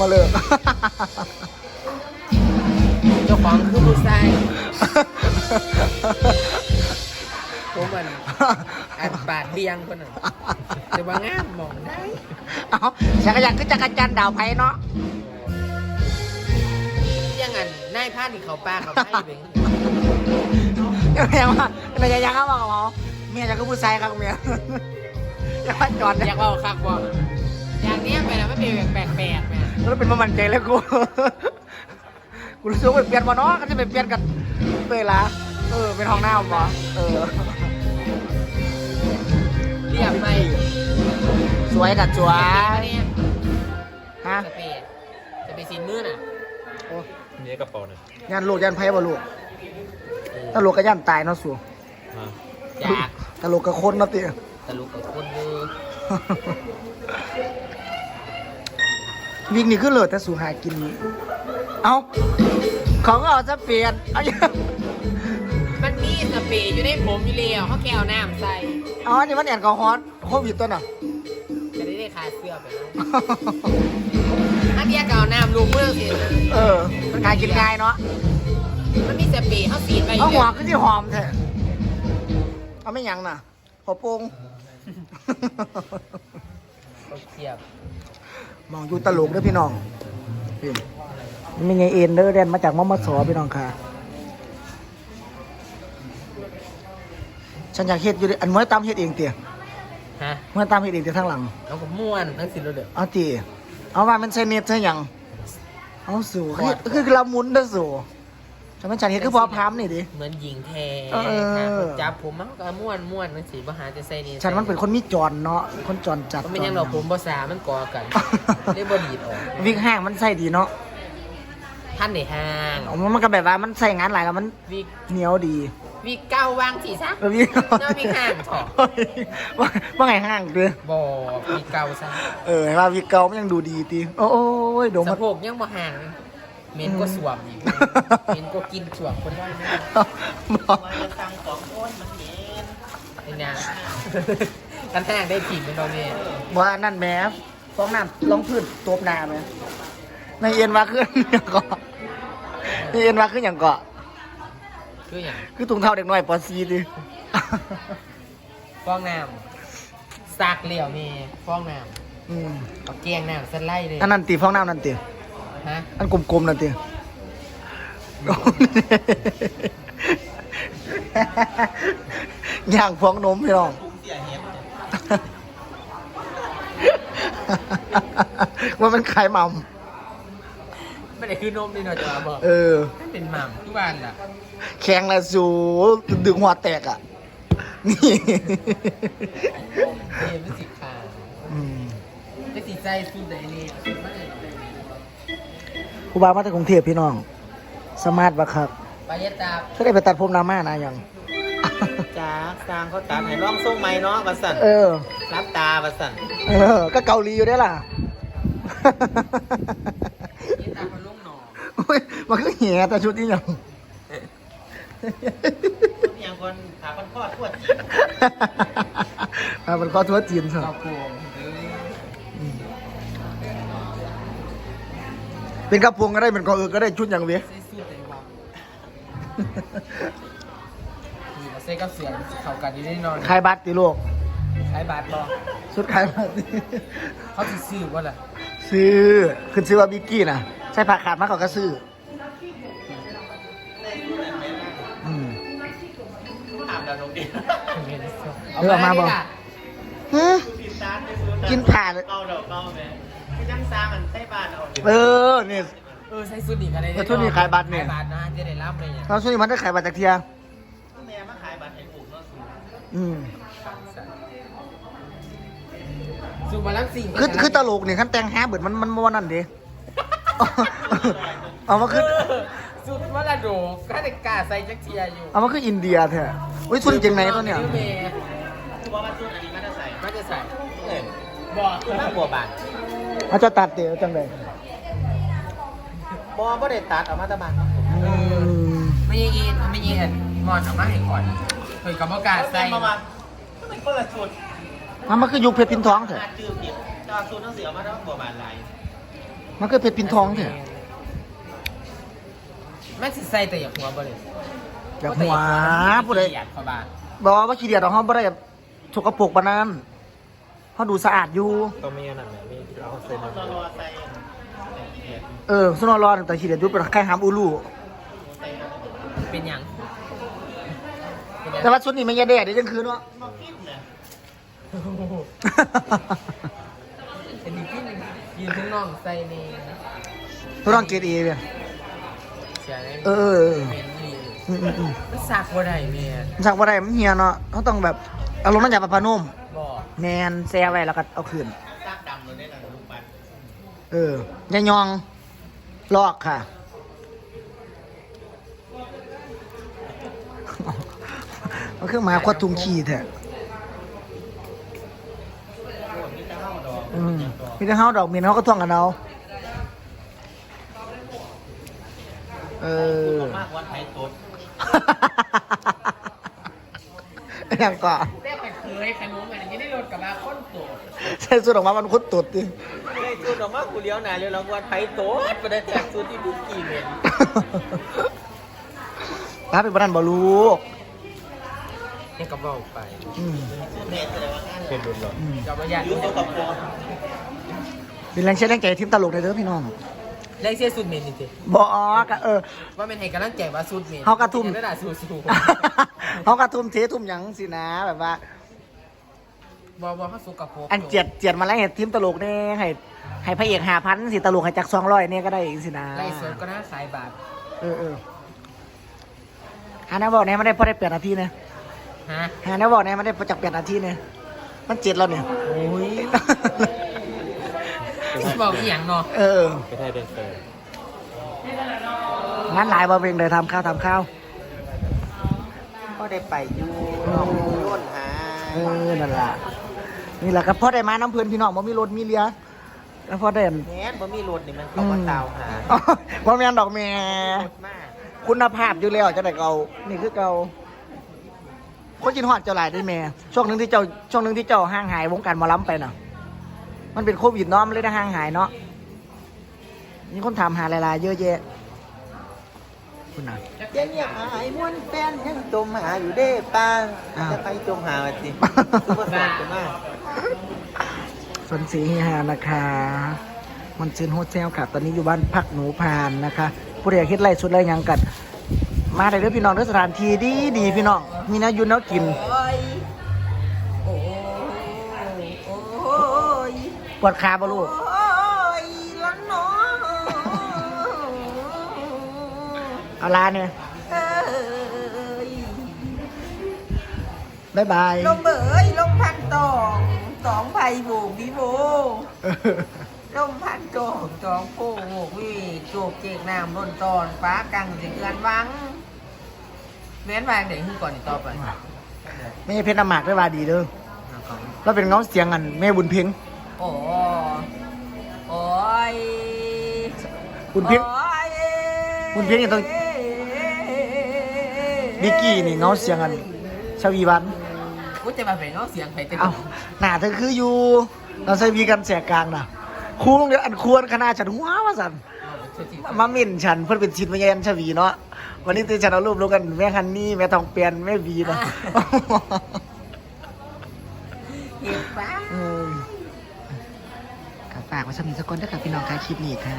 มาเลิก เจ้าของคือผู้ชายผมมันอันปาดเบียงคนน่ะแต่ว่างามมองได้เอาจักรยานคือจักรจันทร์ดาวไพเนาะยังไงนายพาดที่เขาปลาเขาไพ่เบ่งแม่ว่าแม่จะยังเขาบอกกับเขาเมียจะคือผู้ชายครับเมียอย่ามาจอดอยากเอาคักว่าอย่างเนี้ยไปแล้วไม่เป็นแปลกๆแม่ แล้วเป็นมามันใจแล้วกู กูรู้สึกว่าไปเปลี่ยนมาเนาะก็จะไปเปลี่ยนกันเตยละเออ เป็นห้องน้ำบ่เออ เรียบไม่สวยกับสวยเนี่ยฮะ สเปรย์จะไปซินมือน่ะโอ้นี่กระเป๋าเนี่ยยันลูกยันไพ่บ่ลูกถ้าลูกก็ยันตายเนาะสูฮะอยากถ้าลูกก็คนเนาะติ ตะลุกกับคนเลย วิ่งนี่คือเลิศแต่สูหากิน เอ้าของก็เอาจะเปลี่ยนเอาอย่างมันมีสเปรย์อยู่ในผมอยู่แล้วเขาแก้วน้ำใส่เอาอันนี้มันแอนกอฮอล์โควิดตัวน่ะ จะได้ได้คาเสื้อไปแล้วถ้าเดียกเอาน้ำลูกมือสิเออ มันขายกินง่ายเนาะ มันมีสเปรย์เขาสีดไปอเอายู่หัวแล้วก็ที่หอมแท้เอาไม่หยังน่ะหัวโป่งเขาเทียบ มองอยู่ตลกเด้อพี่น้องพี่มันมีไงเอ็นเด้อเดนมาจากมอมสอพี่น้องค่ะ ฉันอยากเฮ็ดอยู่ดิอันเมื่อตามเฮ็ดเองเตี๋ยฮะเมื่อตามเฮ็ดเองเตี๋ยทางหลังแล้วก็ม้วนทั้งสินเลยเด้อเอาตีเอาว่ามันใช้เน็ตใช่หยังเอาสู่คือคือคือละมุนเด้อสู่ ฉันมันฉันเห็นคือพอพามนี่ดิ เหมือนหญิงแท้เออจับผมมันก็ม้วนม้วนทั้งสิบ่หาจะใส่นี่ฉันมันเป็นคนมีจรเนาะคนจรจัดก็ไม่ยังเราผมภาษามันก่อกันเรียกบดีดออกวิ่งห้างมันใส่ดีเนาะท่านในห้างเอามันก็แบบว่ามันใส่งานหลายแล้วมันวิกเหนียวดีวิกเก้าวางสีซะเออวิ่งเจ้าวิ่งห้างเถอะว่าว่าไงห้างเด้อบ่วิกเก้าซะเออเห็นว่าวิ่งเก่ามันยังดูดีตีโอ้ยโดมสะมันโพกยังบ่ห่าง เหม็นก็สวมอีกเหม็นก็กินสวมคนได้ไหมบอกนี่นะกันแห้งได้ผิดเป็นเราเนี่ยว่านั่นแหม่ฟองน้ำลองพื้นตบหน้าไหมในเอ็นว่าขึ้นอย่างเกาะในเอ็นว่าขึ้นอย่างเกาะคืออย่างคือถุงเท้าเด็กน้อยปอซีดิฟองน้ำซากเหลี่ยวมีฟองน้อืมำเอาเกียงน้ำสไลด์เลยอันนั้นตีฟองน้ำนั่นตี ฮะ อันกลมๆนั่นตีย่างฟองนมพี่น้องว่ามันขายหมัมไม่ได้คือนมนี่เนาะจะมาบอกเออไม่เป็นหม่ำทุกวันอะ แข็งละสูดึงหัวแตกอะ นี่เรียนเป็นสิบขาอืมจะติดใจสุดไหนนี่ ไม่ได้ครูบามาจากกรุงเทพพี่น้อง สมาร์ทบักครับปายตาถ้าได้ไปตัดผมหนามานะยัง จ้าสร้างเขาตัดให้ร่องทรงไหมเนาะวัสันเออ รับตาวัสันเออ ก็เกาหลีอยู่ได้อล่ะนี่ตาคนลุงหนอโอ้ยมันก็เหี้ยแต่ชุดนี้ยังอย่างคนถาคนคลอดทวดอ่ามันก็ทั่วจีนสิเราโกง เป็นกระพวงก็ได้เป็นกอเออก็ได้ชุดอย่างเวียใส่สูทไหนวะนี่มาใส่กับเสือเข้ากันดีแน่นอนขายบัตรติโลกใช้บาทบอชุดขายบัตรเขาสิซื้อว่าล่ะซื้อขึ้นซื้อว่าบิกกี้นะใส่ผักขาดมากกว่าก็ซื้ออืม อาบแล้วลงดิเออเอามาบอกฮึกินผ่านเลยเอาดอกเอาไหม ไม่จำซามันใส่บาทเอาเออเนี่ยเออใส่สุดอีกอะไรเออชุดนี้ขายบัตรเนี่ย ขายบัตรนะจะได้รับเลยเนี่ยเราช่วยมันได้ขายบัตรจากเทียแม่มาขายบัตรให้ผมเนาะอืมสูมาลังสิ่งคือคือตลกเนี่ยขั้นแต่งแฮเบิดมันมันมันนั่นดิเอามาคือสูตรมาลาโดก็ได้กล้าใส่จักเทียอยู่เอามาคืออินเดียแท้อุ้ยชุดจริงไหนตัวเนี่ยคือว่ามันสูตรอันนี้มันจะใส่มันจะใส่บอกคือมาบัวบาน เขาจะตัดเดี๋ยวจังเลยบอบ่ได้ตัดออกมาตะบานอืมไม่ยีนไม่ยีนมอนออกมาให้ก่อนเคยกับโอกาสใส่ประมาณก็เป็นคนละชุดมันมันคือยุคเพชรพินทองเถอะอาจืดผิดตาชุดต้องเสียมาทั้งบัวบานลายอมันคือเพชรพินทองเถอะแม่สิใส่แต่อย่าหัวบ่เลยอยากหัวผู้ใดอยากขอบาบอกว่าขี้เดียดของเขาบ่ได้แบบสกปรกปานนั้น เขาดูสะอาดอยู่ ต้องมีอันนั้นไหมมีเราเซ็นรอใส่เออสุนทรแต่ขี้เดียดอยู่เป็นใครหามอูลูเป็นหยังเป็นหยังแต่ว่าชุดนี้ไม่แย่แดดเดี๋ยวจังคืนวะเป็นดีที่ยืนข้างนอกใส่นี่ทุกน้องเกรดเอเลยเสียงไอ้เออเออเออเมนนี่อืมอืมอืมมันสักบ่ได้แม่สักว่าไรมันเฮียเนาะเขาต้องแบบเอาลงมาจากปะพานุ่มบ่ แมนแซ่ไว้แล้วก็เอาคืนสักดำเลยได้หลังลูกปัดเออยายองลอกค่ะ มันคือหมาควดทุงขี้แท้อืมมีแต่เฮาดอกมีนเฮาก็ท่วงกันเอาเออมากวันไทยตุ๊ดอย่างก่อนแต่ไปเคยขนมอันนี้ได้ รถกับมาค้นตัวใส่สุดออกมามันคุดตุดดิเลยจุดออกมากูเลี้ยวหนาเลี้ยวหลังวันไทยตุ๊ดไปได้แจกจุดที่บุกกี่เมนป้าเป็นบ้านบ่ลูกนี่ก็บอกไปอืมเมนแสดงว่าเป็นรุ่นหรออืมจะประหยัดยูโซกับโฟเป็นแรงเชียร์แรงใจทีมตลกเลยเด้อพี่น้องแรงเสียสุดเมนนี่สิบอกะเออ ว่าเป็นให้กำลังใจว่าสุดเมนเขากระทุ่มระดับสูสูเขากระทุ่มเททุ่มหยังสินะแบบว่า บอบอเขาสุกับโปอันเจียดเจียดมาแล้วเห็นทีมตลกเนี่ยให้ให้พระเอกหาพันสิตลกให้จากสองร้อยเนี่ยก็ได้เองสินะไล่สดก็น่าขายบาทเออเออหาแนวบอกเนี่ยมันได้พอได้แปดนาทีเนี่ยฮะหาแนวบอกเนี่ยมันได้พอจากแปดนาทีเนี่ยมันเจ็ดแล้วเนี่ยโอ้ยบอกอีหยังเนาะเออไปไทยเป็นเฟอร์งั้นหลายบอเพลงเลยทำข้าวทำข้าวก็ได้ไปอยู่น้องร่นหาเออนั่นแหละ นี่แหละก็พอได้มาน้ำเพลินพี่น้องบ่มีรถมีเรือแล้วพอได้อันแม่นบ่มีรถนี่มันเขามาตาวหาอ๋อบ่แม่นดอกแม่ รถมากคุณภาพอยู่แล้วจะได้เก่านี่คือเก่าคนกินฮอดเจ้าหลายได้แม่ช่วงหนึงที่เจ้าช่วงหนึงที่เจ้าห่างหายวงการหมอลำไปน่ะ มันเป็นโควิดเนาะมันเลยได้ห่างหายเนาะมีคนถามหาหลายๆเยอะแยะคุณน่ะเจ๊เนี่ยหายม้วนแฟนยังจมหาอยู่เด้ป้าอ้าว จะไปจมหาว่าสิซุปเปอร์สตาร์จะมา สวนสีเฮฮานะคะมันชื่นโฮเทลค่ะ ตอนนี้อยู่บ้านพักหนูพานนะคะผู้ใดอยากเฮ็ดไรสุดไรหยังกันมาได้เด้อพี่น้องเด้อสถานที่ดีดีพี่น้องมีแน้ำยุ่นแน้ำกินโอ้ยโอ้ยโอ้ยปวดขาบ่ลูกโอ้ยละเน้อเอาลาเนี่ยเอ้ยบ๊ายบายลมเบยลมพันตองสอง ไผ่โบกวิโบลมพันตองสองโพโบกวิโจกเจกน้ำล้นตอนฟ้ากังสิเกือนวังแม้นวางเด็กขึ้นก่อนอีกต่อไปไม่ใช่เพชรน้ำหมากได้ว่าดีเด้อแล้วเป็นเงาเสียงกันแม่บุญเพ็งโอ้โอ้ยบุญเพ็งโอ้ยบุญเพ็งนี่ต้องวิกกี้นี่เงาเสียงกันชวีวัน กูจะมาเป็นเงาเสียงใครเต็มเอ้าหน้าเธอคืออยู่ เราใช้วีกันแสกกลางน่ะครูโรงเรียนอันควรคณะฉันหัวว่าสันมาหมิ่นฉันเพื่อนเป็นชินมาแยนชวีเนาะวันนี้ตีฉันเอารูปลงกันแม่ฮันนี่แม่ทองเปลี่ยนแม่วีนะเห็นปะอืมก็ฝากไว้สำหรับทุกคนด้วยค่ะพี่น้องค่ะคลิปนี้ค่ะ